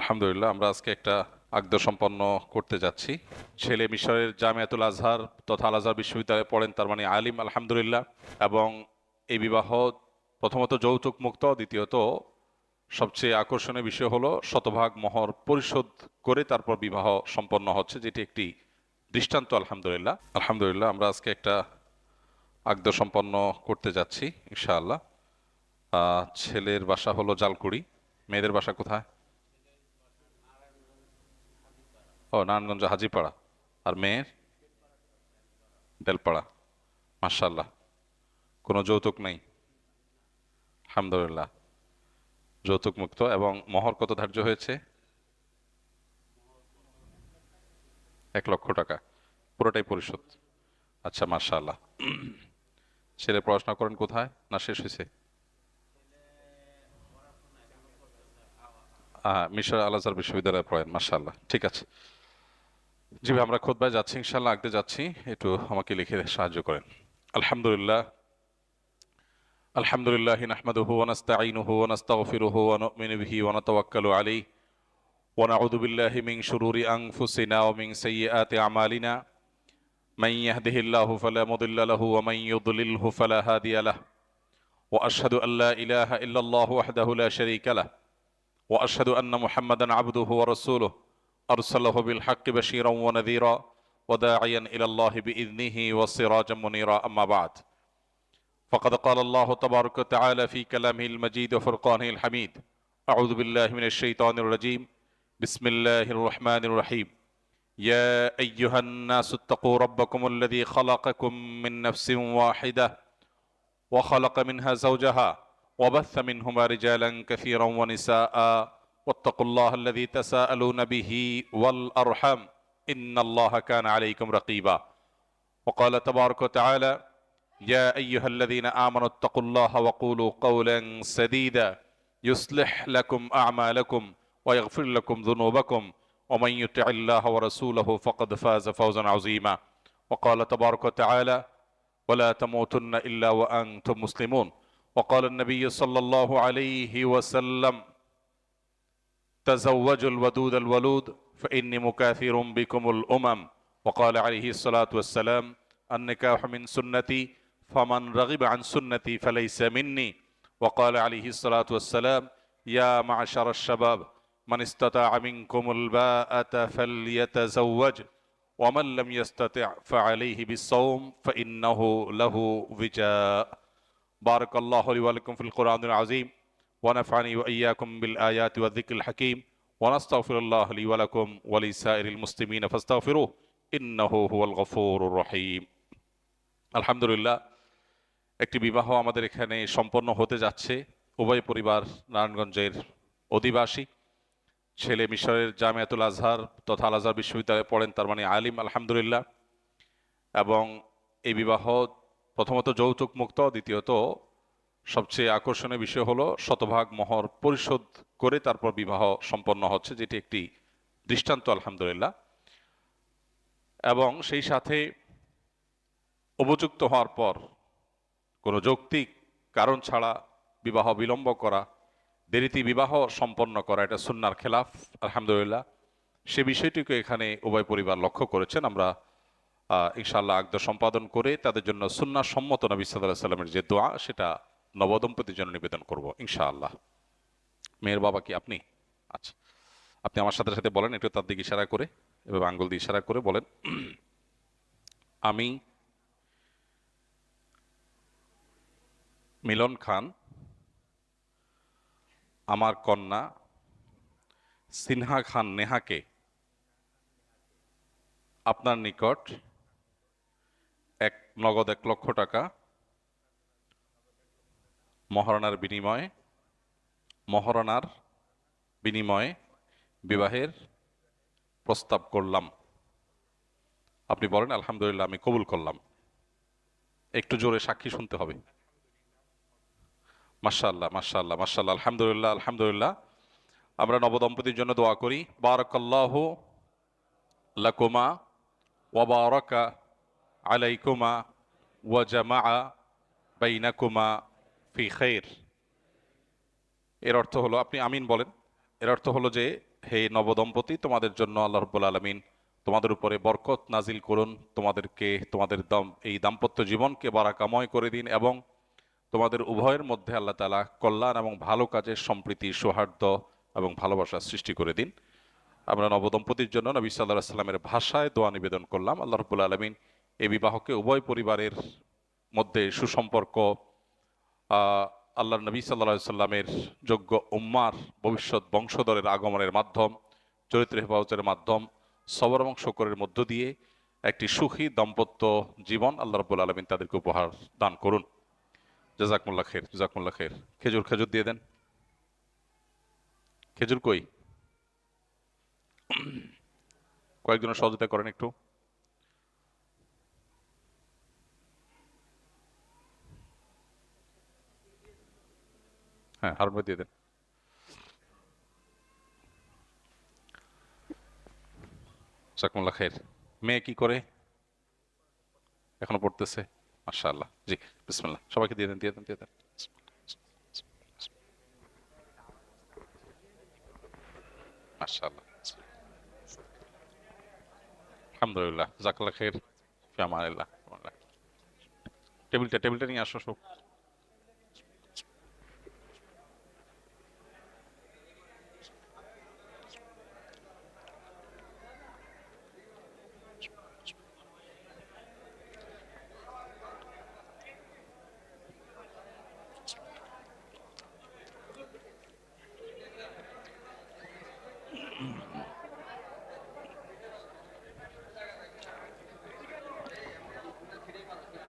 আলহামদুলিল্লাহ, আমরা আজকে একটা আগদ সম্পন্ন করতে যাচ্ছি। ছেলে মিশরের জামিয়াতুল আজহার তথা আল আজহার বিশ্ববিদ্যালয়ে পড়েন, তার মানে আলিম, আলহামদুলিল্লাহ। এবং এই বিবাহ প্রথমত যৌতুক মুক্ত, দ্বিতীয়ত সবচেয়ে আকর্ষণীয় বিষয় হলো শতভাগ মহর পরিশোধ করে তারপর বিবাহ সম্পন্ন হচ্ছে, যেটি একটি দৃষ্টান্ত, আলহামদুলিল্লাহ। আলহামদুলিল্লাহ, আমরা আজকে একটা আগদ সম্পন্ন করতে যাচ্ছি, ইনশাআল্লাহ। ছেলের বাসা হলো জালকুড়ি, মেয়েদের বাসা কোথায়? ও, নারায়ণগঞ্জ, হাজিপাড়া। আর মেয়ের? বেলপাড়া মার্শাল্লাহ কোনো যৌতুক নেই। আলহামদুলিল্লাহ। যৌতুক মুক্ত এবং মহর কত ধার্য হয়েছে? এক লক্ষ টাকা। পুরোটাই পরিশোধ। আচ্ছা মার্শাল্লাহ ছেলে পড়াশোনা করেন কোথায়? না শেষ হয়েছে? মিশর আল আজহার বিশ্ববিদ্যালয়ে পড়েন মার্শাল্লাহ ঠিক আছে। জি আমরা খোদবায় যাচ্ছি ইনশাল্লাহ আঁকতে যাচ্ছি। একটু আমাকে লিখে সাহায্য করেন। আলহামদুলিল্লাহ। আলহামদুলিল্লাহ নাহমাদুহু ওয়া নাস্তাঈনুহু ওয়া নাস্তাগফিরুহু ওয়া নু'মিনু বিহি ওয়া নাতাওয়াক্কালু আলাইহি। ওয়া না'উযু বিল্লাহি মিন শুরুরি আনফুসিনা আমালিনা। মান ইয়াহদিহিল্লাহু ফালা মুদিল্লা লাহু ওয়া মান ইউদ্লিলহু ফালা হাদিয়া লাহু। ওয়া আশহাদু আল ইল্লাল্লাহু ওয়াহদাহু লা শারীকা লাহু। আন্না মুহাম্মাদান আবদুহু ওয়া রাসূলুহু। أرسله بالحق بشيرا ونذيرا وداعيا إلى الله بإذنه وسراجا منيرا. أما بعد فقد قال الله تبارك وتعالى في كلامه المجيد وفرقانه الحميد أعوذ بالله من الشيطان الرجيم. بسم الله الرحمن الرحيم. يا أيها الناس اتقوا ربكم الذي خلقكم من نفس واحدة وخلق منها زوجها وبث منهما رجالا كثيرا ونساء. واتقوا الله الذي تساءلون به والأرحم إن الله كان عليكم رقيبا. وقال تبارك وتعالى يا أيها الذين آمنوا اتقوا الله وقولوا قولا سديدا يصلح لكم أعمالكم ويغفر لكم ذنوبكم. ومن يطع الله ورسوله فقد فاز فوزا عظيما. وقال تبارك وتعالى ولا تموتن إلا وأنتم مسلمون. وقال النبي صلى الله عليه وسلم تزوجوا الودود الولود فإني مكاثر بكم الأمم. وقال عليه الصلاة والسلام النكاح من سنتي فمن رغب عن سنتي فليس مني. وقال عليه الصلاة والسلام يا معشر الشباب من استطاع منكم الباءة فليتزوج ومن لم يستطع فعليه بالصوم فإنه له وجاء. بارك الله لي ولكم في القرآن العظيم. ونفعني وإياكم بالآيات والذكر الحكيم ونستغفر الله لي ولكم ولسائر المسلمين فاستغفروه إنه هو الغفور الرحيم আলহামদুলিল্লাহ একটি বিবাহ আমাদের এখানে সম্পন্ন হতে যাচ্ছে উভয় পরিবার নারায়ণগঞ্জের অধিবাসী ছেলে মিশরের জামিয়াতুল আজহার তথা আল আজহার বিশ্ববিদ্যালয়ে পড়েন তার মানে আলিম আলহামদুলিল্লাহ এবং এই বিবাহ প্রথমত যৌতুক মুক্ত দ্বিতীয়ত সবচেয়ে আকর্ষণীয় বিষয় হলো শতভাগ মহর পরিশোধ করে তারপর বিবাহ সম্পন্ন হচ্ছে, যেটি একটি দৃষ্টান্ত, আলহামদুলিল্লাহ। এবং সেই সাথে উপযুক্ত হওয়ার পর কোনো যৌক্তিক কারণ ছাড়া বিবাহ বিলম্ব করা, দেরিতে বিবাহ সম্পন্ন করা, এটা সুন্নার খেলাফ, আলহামদুলিল্লাহ। সে বিষয়টিকে এখানে উভয় পরিবার লক্ষ্য করেছেন। আমরা ইনশাআল্লাহ আগদ সম্পাদন করে তাদের জন্য সুন্না সম্মত নবী সাল্লাহ সাল্লামের যে দোয়া, সেটা নবদম্পতির জন্য নিবেদন করব, ইনশাআল্লাহ। মেয়ের বাবা কি আপনি? আচ্ছা আপনি আমার সাথে সাথে বলেন, একটু তার দিকে ইশারা করে, এভাবে আঙ্গুল দিয়ে ইশারা করে বলেন। আমি মিলন খান, আমার কন্যা সিনহা খান নেহাকে আপনার নিকট এক নগদ এক লক্ষ টাকা মহারণার বিনিময়ে মহারণার বিনিময়ে বিবাহের প্রস্তাব করলাম। আপনি বলেন, আলহামদুলিল্লাহ, আমি কবুল করলাম। একটু জোরে সাক্ষী শুনতে হবে। মাশাল্লাহ মাশাল্লাহ মাশাল্লাহ আলহামদুলিল্লাহ আলহামদুলিল্লাহ। আমরা নবদম্পতির জন্য দোয়া করি। বারাকাল্লাহ লাকুমা ওয়াবারাকা আলাইকুমা ওয়া জামা বাইনাকুমা ফি খাইর। এর অর্থ হলো, আপনি আমিন বলেন, এর অর্থ হলো যে, হে নবদম্পতি, তোমাদের জন্য আল্লাহ রব্বুল আলমিন তোমাদের উপরে বরকত নাজিল করুন, তোমাদেরকে, তোমাদের দম, এই দাম্পত্য জীবনকে বারাকাময় করে দিন এবং তোমাদের উভয়ের মধ্যে আল্লাহ তালা কল্যাণ এবং ভালো কাজের সম্প্রীতি, সৌহার্দ্য এবং ভালোবাসা সৃষ্টি করে দিন। আমরা নবদম্পতির জন্য নবী সাল্লাহ সাল্লামের ভাষায় দোয়া নিবেদন করলাম। আল্লাহ রব্বুল আলমিন এই বিবাহকে উভয় পরিবারের মধ্যে সুসম্পর্ক আল্লাহ নবী সাল্লা সাল্লামের যোগ্য উম্মার ভবিষ্যৎ বংশধরের আগমনের মাধ্যম, চরিত্র হেফাজতের মাধ্যম, সবর এবং শকরের মধ্য দিয়ে একটি সুখী দাম্পত্য জীবন আল্লাহ রব্বুল আলমিন তাদেরকে উপহার দান করুন। জাজাকমুল্লা খের জাজাকমুল্লা খের খেজুর খেজুর দিয়ে দেন। খেজুর কই? কয়েকজনের সহযোগিতা করেন একটু। হ্যাঁ ভাই দিয়ে দেন। জাকুল্লা খের মেয়ে কি করে? এখনও পড়তেছে? মাশাআল্লাহ। জি, বিসমিল্লাহ। সবাইকে দিয়ে দেন দিয়ে দেন দিয়ে দেন। আলহামদুলিল্লাহ। জাকাল্লাহ খের ফি আমানিল্লাহ টেবিলটা টেবিলটা নিয়ে আসো সব।